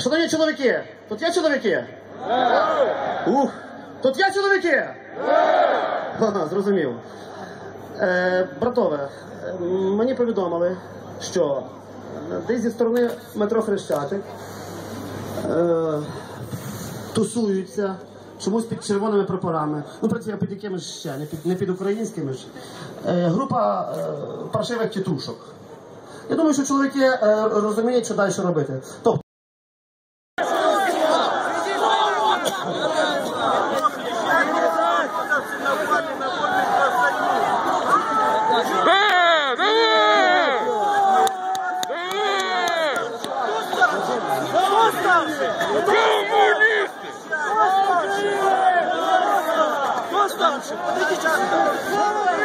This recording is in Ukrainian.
Шановні чоловіки, тут є чоловіки? Ух, тут є чоловіки? Ага, зрозумів. Е, братове, е, мені повідомили, що е, десь зі сторони метро Хрещатик е, тусуються чомусь під червоними прапорами. Ну, працює під якими ж ще, не під, не під українськими ж. Е, група е, паршивих тітушок. Я думаю, що чоловіки е, розуміють, що далі робити. Тобто, Да, давай! Давай!